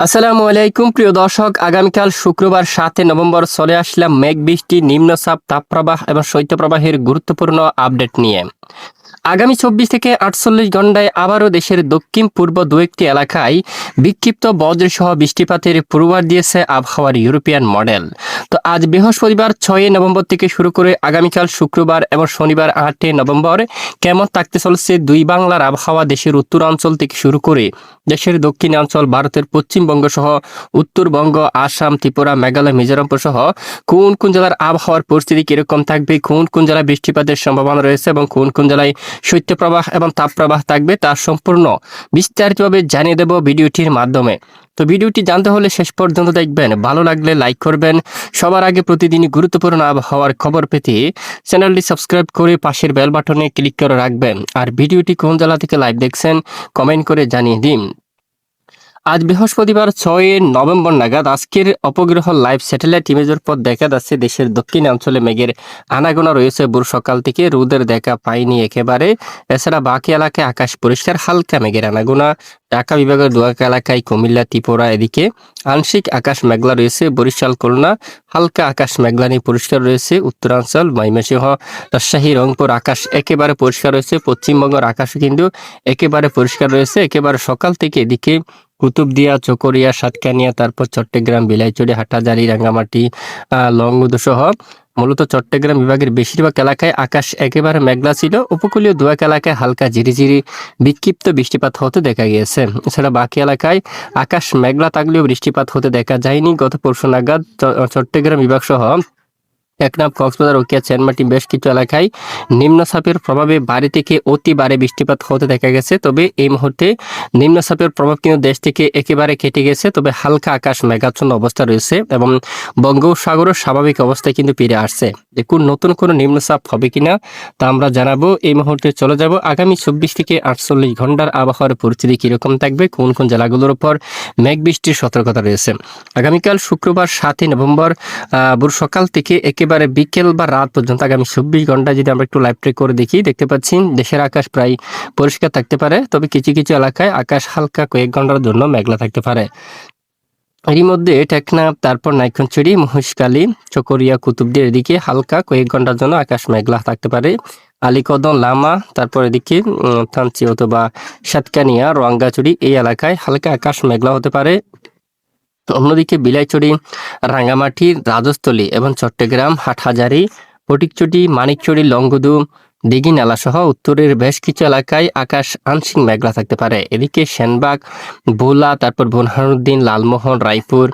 আসসালামু আলাইকুম, প্রিয় দর্শক। আগামীকাল শুক্রবার সাতে নভেম্বর চলে আসলাম মেঘ বৃষ্টি নিম্নচাপ, তাপপ্রবাহ এবং শৈত্যপ্রবাহের গুরুত্বপূর্ণ আপডেট নিয়ে। আগামী চব্বিশ থেকে আটচল্লিশ ঘন্টায় আবারও দেশের দক্ষিণ পূর্ব দু একটি এলাকায় বিক্ষিপ্ত বজ্রসহ বৃষ্টিপাতের পূর্বাভাস দিয়েছে আবহাওয়ার ইউরোপিয়ান মডেল। তো আজ বৃহস্পতিবার ছয়ই নভেম্বর থেকে শুরু করে আগামীকাল শুক্রবার এবং শনিবার আটই নভেম্বর কেমন থাকতে চলছে দুই বাংলার আবহাওয়া দেশের উত্তরাঞ্চল থেকে শুরু করে দেশের দক্ষিণাঞ্চল, ভারতের পশ্চিমবঙ্গ সহ উত্তরবঙ্গ, আসাম, ত্রিপুরা, মেঘালয় মিজোরাম সহ কোন কোন জেলার আবহাওয়ার পরিস্থিতি কীরকম থাকবে, কোন কোন জেলায় বৃষ্টিপাতের সম্ভাবনা রয়েছে এবং কোন কোন জেলায় শৈত্যপ্রবাহ এবং তাপপ্রবাহ থাকবে তার সম্পূর্ণ বিস্তারিতভাবে জানিয়ে দেব ভিডিওটির মাধ্যমে। তো ভিডিওটি জানতে হলে শেষ পর্যন্ত দেখবেন। ভালো লাগলে লাইক করবেন। সবার আগে প্রতিদিন গুরুত্বপূর্ণ আবহাওয়ার খবর পেতে চ্যানেলটি সাবস্ক্রাইব করে পাশের বেল বাটনে ক্লিক করে রাখবেন। আর ভিডিওটি কোন জেলা থেকে লাইভ দেখছেন, কমেন্ট করে জানিয়ে দিন। আজ বৃহস্পতিবার ছয় নভেম্বর নাগাদ আজকের অপগ্রহ লাইভ স্যাটেলাইট ইমেজের পর দেখা যাচ্ছে। দেশের দক্ষিণাঞ্চলে মেঘের আনাগোনা রয়েছে। ভোর সকাল থেকে রোদের দেখা পাইনি একেবারে। এছাড়া বাকি এলাকায় আকাশ পরিষ্কার, হালকা মেঘের আনাগোনা। ঢাকা বিভাগের দুয়াকা এলাকায় কুমিল্লা, ত্রিপুরা এদিকে আংশিক আকাশ মেঘলা রয়েছে। বরিশাল, খুলনা হালকা আকাশ মেঘলা নিয়ে পরিষ্কার রয়েছে। উত্তরাঞ্চল, ময়মনসিংহ, রাজশাহী, রংপুর আকাশ একেবারে পরিষ্কার রয়েছে। পশ্চিমবঙ্গের আকাশও কিন্তু একেবারে পরিষ্কার রয়েছে। একেবারে সকাল থেকে এদিকে কুতুবদিয়া চকরিয়া, সাতকানিয়া, তারপর চট্টগ্রাম, বিলাইচড়ি হাটাজারি রাঙ্গামাটি লংগুদু সহ মূলত চট্টগ্রাম বিভাগের বেশিরভাগ এলাকায় আকাশ একেবারে মেঘলা ছিল। উপকূলীয় দুয়াক এলাকায় হালকা ঝিরিঝিরি, বিক্ষিপ্ত বৃষ্টিপাত হতে দেখা গিয়েছে। এছাড়া বাকি এলাকায় আকাশ মেঘলা থাকলেও বৃষ্টিপাত হতে দেখা যায়নি। গত পরশু নাগাদ চট্টগ্রাম বিভাগ সহ টেকনাফ, কক্সবাজার ওকিয়া চেনমাটি বেশ কিছু এলাকায় নিম্নচাপের প্রভাবে বাড়ি থেকে অতি বারে বৃষ্টিপাত হতে দেখা গেছে। তবে এই মুহূর্তে নিম্নচাপের প্রভাব কিন্তু দেশ থেকে একেবারে কেটে গেছে। তবে হালকা আকাশ মেঘাচ্ছন্ন অবস্থা রয়েছে এবং বঙ্গোপসাগরও স্বাভাবিক অবস্থায় কিন্তু ফিরে আসছে। দেখুন, নতুন কোনো নিম্নচাপ হবে কিনা তা আমরা জানাব। এই মুহূর্তে চলে যাব আগামী চব্বিশ থেকে আটচল্লিশ ঘণ্টার আবহাওয়ার পরিস্থিতি কীরকম থাকবে, কোন কোন জেলাগুলোর উপর মেঘ বৃষ্টির সতর্কতা রয়েছে। আগামীকাল শুক্রবার সাতই নভেম্বর ভোর সকাল থেকে একেবারে বিকেল বা রাত পর্যন্ত, আগামী চব্বিশ ঘণ্টা যদি আমরা একটু লাইভ ট্রেক করে দেখি, দেখতে পাচ্ছি দেশের আকাশ প্রায় পরিষ্কার থাকতে পারে, তবে কিছু কিছু এলাকায় আকাশ হালকা কয়েক ঘণ্টার জন্য মেঘলা থাকতে পারে। এরই মধ্যে টেকনাফ, তারপর নাইক্ষণচুরি মহিষকালী চকরিয়া, কুতুবদের এদিকে হালকা কয়েক ঘণ্টার জন্য আকাশ মেঘলা থাকতে পারে। আলিকদন লামা, তারপর এদিকে থানচি অথবা সাতকানিয়া রঙ্গাচুরি এই এলাকায় হালকা আকাশ মেঘলা হতে পারে। অন্যদিকে বিলাইচড়ি, রাঙ্গামাটি, রাজস্থলী এবং চট্টগ্রাম, হাটহাজারি ফটিকচুটি মানিকচুরি লংগুদু, দিঘি নালা সহ উত্তরের বেশ কিছু এলাকায় আকাশ আংশিক মেঘলা থাকতে পারে। এদিকে সেনবাগ, ভোলা, তারপর বোনহানুদ্দিন লালমোহন, রায়পুর,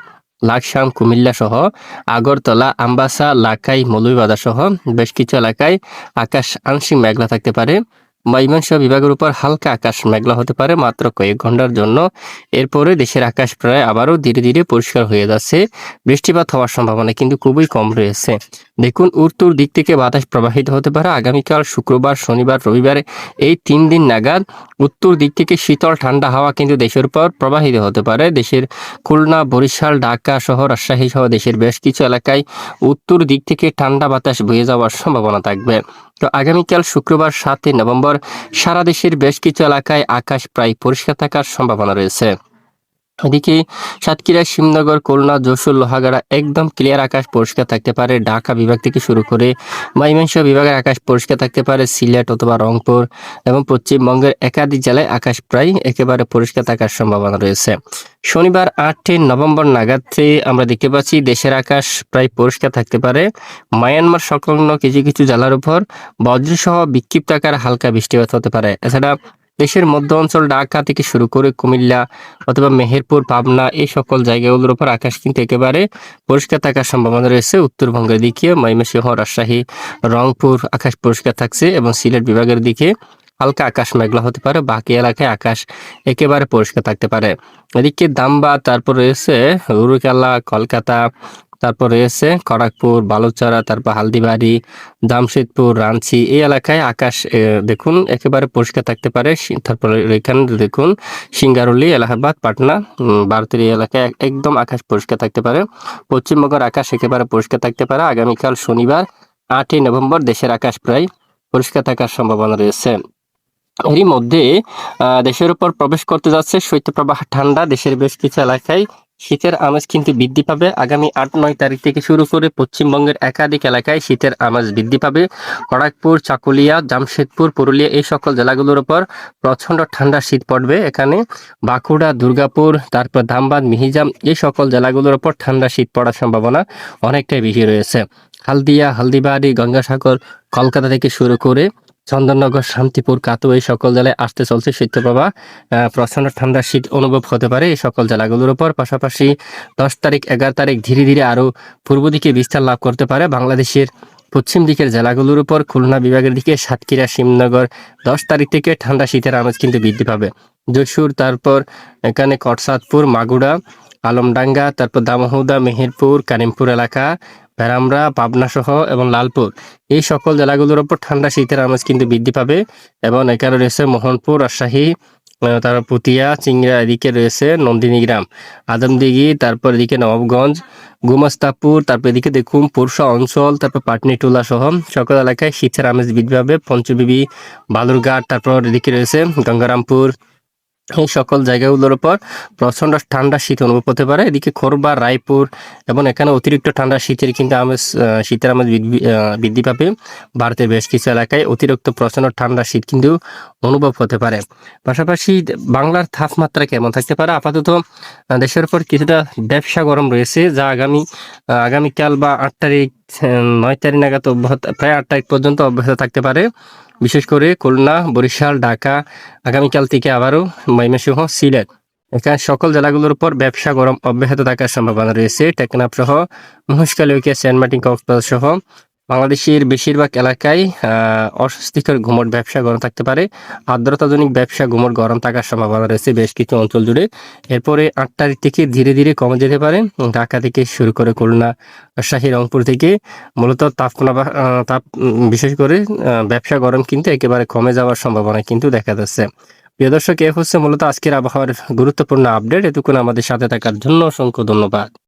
লাকসাম, কুমিল্লা সহ আগরতলা, আম্বাসা, লাকাই, মৌলভীবাজার সহ বেশ কিছু এলাকায় আকাশ আংশিক মেঘলা থাকতে পারে। ময়মনসিংহ বিভাগের উপর হালকা আকাশ মেঘলা হতে পারে মাত্র কয়েক ঘণ্টার জন্য। এরপরে দেশের আকাশ প্রায় আবারও ধীরে ধীরে পরিষ্কার হয়ে যাচ্ছে। বৃষ্টিপাত হওয়ার সম্ভাবনা কিন্তু খুবই কম রয়েছে। দেখুন, উত্তর দিক থেকে বাতাস প্রবাহিত হতে পারে। আগামীকাল শুক্রবার, শনিবার, রবিবার এই তিন দিন নাগাদ উত্তর দিক থেকে শীতল ঠান্ডা হাওয়া কিন্তু দেশের উপর প্রবাহিত হতে পারে। দেশের খুলনা, বরিশাল, ঢাকা সহ রাজশাহী সহ দেশের বেশ কিছু এলাকায় উত্তর দিক থেকে ঠান্ডা বাতাস বয়ে যাওয়ার সম্ভাবনা থাকবে। তো আগামীকাল শুক্রবার, সাতই নভেম্বর, সারা দেশের বেশ কিছু এলাকায় আকাশ প্রায় পরিষ্কার থাকার সম্ভাবনা রয়েছে। এদিকে সাতক্ষীরা, শিবনগর, খুলনা, যশোর, লোহাগাড়া একদম ক্লিয়ার আকাশ পরিষ্কার থাকতে পারে। ঢাকা বিভাগ থেকে শুরু করে ময়মনসিংহ বিভাগের আকাশ পরিষ্কার থাকতে পারে। সিলেট অথবা রংপুর এবং পশ্চিমবঙ্গের একাধিক জেলায় আকাশ প্রায় একেবারে পরিষ্কার থাকার সম্ভাবনা রয়েছে। শনিবার আটই নভেম্বর নাগাদ আমরা দেখতে পাচ্ছি দেশের আকাশ প্রায় পরিষ্কার থাকতে পারে। মায়ানমার সংলগ্ন কিছু কিছু জেলার উপর বজ্রসহ বিক্ষিপ্ত আকার হালকা বৃষ্টিপাত হতে পারে। এছাড়া দেশের মধ্য অঞ্চল ঢাকা থেকে শুরু করে কুমিল্লা অথবা মেহেরপুর, পাবনা এই সকল জায়গাগুলোর উপর আকাশ কিন্তু একেবারে পরিষ্কার থাকার সম্ভাবনা রয়েছে। উত্তরবঙ্গের দিকে ময়মনসিংহ, রাজশাহী, রংপুর আকাশ পরিষ্কার থাকছে এবং সিলেট বিভাগের দিকে হালকা আকাশ মেঘলা হতে পারে। বাকি এলাকায় আকাশ একেবারে পরিষ্কার থাকতে পারে। এদিকে দাম্বা, তারপর রয়েছে রুরুকেলা, কলকাতা তারপর রয়েছে খড়গপুর, বালুচরা, তারপর হালদিবাড়ি, জামশেদপুর রাঞ্চি এই এলাকায় আকাশ দেখুন, একেবারে পরিষ্কার থাকতে পারে। তারপরে এখানে দেখুন, সিঙ্গারুলি, এলাহাবাদ, পাটনা ভারতের এই এলাকায় একদম আকাশ পরিষ্কার থাকতে পারে। পশ্চিমবঙ্গের আকাশ একেবারে পরিষ্কার থাকতে পারে। আগামীকাল শনিবার, আটই নভেম্বর, দেশের আকাশ প্রায় পরিষ্কার থাকার সম্ভাবনা রয়েছে। এরই মধ্যে দেশের উপর প্রবেশ করতে যাচ্ছে শৈত্যপ্রবাহ ঠান্ডা। দেশের বেশ কিছু এলাকায় শীতের আমেজ কিন্তু বৃদ্ধি পাবে। আগামী আট নয় তারিখ থেকে শুরু করে পশ্চিমবঙ্গের একাধিক এলাকায় শীতের আমেজ বৃদ্ধি পাবে। খড়গপুর চাকুলিয়া, জামশেদপুর, পুরুলিয়া এই সকল জেলাগুলোর উপর প্রচণ্ড ঠান্ডা শীত পড়বে। এখানে বাঁকুড়া, দুর্গাপুর, তারপর ধামবাদ, মিহিজাম এই সকল জেলাগুলোর উপর ঠান্ডা শীত পড়ার সম্ভাবনা অনেকটাই বেশি রয়েছে। হালদিয়া, হালদিবাড়ি, গঙ্গাসাগর, কলকাতা থেকে শুরু করে চন্দননগর শান্তিপুর কাতু এই সকল জেলায় আসতে চলছে শৈত্যপ্রবাহ আহ, প্রচণ্ড ঠান্ডা শীত অনুভব হতে পারে এই সকল জেলাগুলোর উপর। পাশাপাশি দশ তারিখ এগারো তারিখ ধীরে ধীরে আরও পূর্ব দিকে বিস্তার লাভ করতে পারে বাংলাদেশের পশ্চিম দিকের জেলাগুলোর উপর। খুলনা বিভাগের দিকে সাতক্ষীরা শিবনগর দশ তারিখ থেকে ঠান্ডা শীতের আমেজ কিন্তু বৃদ্ধি পাবে। যশোর তারপর এখানে কটসাদপুর মাগুড়া আলমডাঙ্গা তারপর দামোহদা মেহেরপুর কারিমপুর এলাকা ভেরামরা পাবনা সহ এবং লালপুর। এই সকল জেলাগুলোর ওপর ঠান্ডা শীতের আমেজ কিন্তু বৃদ্ধি পাবে এবং এখানে রয়েছে মোহনপুর, রাজশাহী তারপর পুতিয়া, চিংড়া, এদিকে রয়েছে নন্দিনী গ্রাম, আদমদিঘি, তারপর এদিকে নবাবগঞ্জ, গুমাস্তাপুর, তারপর এদিকে দেখুন পুরসা অঞ্চল, তারপর পাটনিটুলা সহ সকল এলাকায় শীতের আমেজ বৃদ্ধি পাবে। পঞ্চবিবি, বালুরঘাট, তারপর এদিকে রয়েছে গঙ্গারামপুর এই সকল জায়গাগুলোর উপর প্রচণ্ড ঠান্ডা শীত অনুভব হতে পারে। এদিকে খোরবা, রায়পুর এবং এখানে অতিরিক্ত ঠান্ডা শীতের কিন্তু আমেজ শীতের আমেজ বৃদ্ধি- পাবে। ভারতের বেশ কিছু এলাকায় অতিরিক্ত প্রচণ্ড ঠান্ডা শীত কিন্তু অনুভব হতে পারে। পাশাপাশি বাংলার তাপমাত্রা কেমন থাকতে পারে? আপাতত দেশের উপর কিছুটা ব্যবসা গরম রয়েছে, যা আগামী আগামীকাল বা আট তারিখ নয় তারিখ নাগাদ অব্যাহত, প্রায় আট তারিখ পর্যন্ত অব্যাহত থাকতে পারে। বিশেষ করে খুলনা, বরিশাল, ঢাকা, আগামীকাল থেকে আবারও ময়মনসিংহ, সিলেট। এখানে সকল জেলাগুলোর উপর ব্যবসা গরম অব্যাহত থাকার সম্ভাবনা রয়েছে। টেকনাফ সহ মহেশখালীকে সেন্ট মার্টিন কক্সবাজার সহ বাংলাদেশের বেশিরভাগ এলাকায় অস্বস্তিকর ঘুমট ব্যবসা গরম থাকতে পারে। আর্দ্রতাজনিক ব্যবসা ঘুমট গরম থাকার সম্ভাবনা রয়েছে বেশ কিছু অঞ্চল জুড়ে। এরপরে আট তারিখ থেকে ধীরে ধীরে কমে যেতে পারে। ঢাকা থেকে শুরু করে খুলনা রাজশাহী রংপুর থেকে মূলত আহ, তাপ বিশেষ করে ব্যবসা গরম কিন্তু একেবারে কমে যাওয়ার সম্ভাবনা কিন্তু দেখা যাচ্ছে। প্রিয় দর্শক এ হচ্ছে মূলত আজকের আবহাওয়ার গুরুত্বপূর্ণ আপডেট। এতক্ষণ আমাদের সাথে থাকার জন্য অসংখ্য ধন্যবাদ।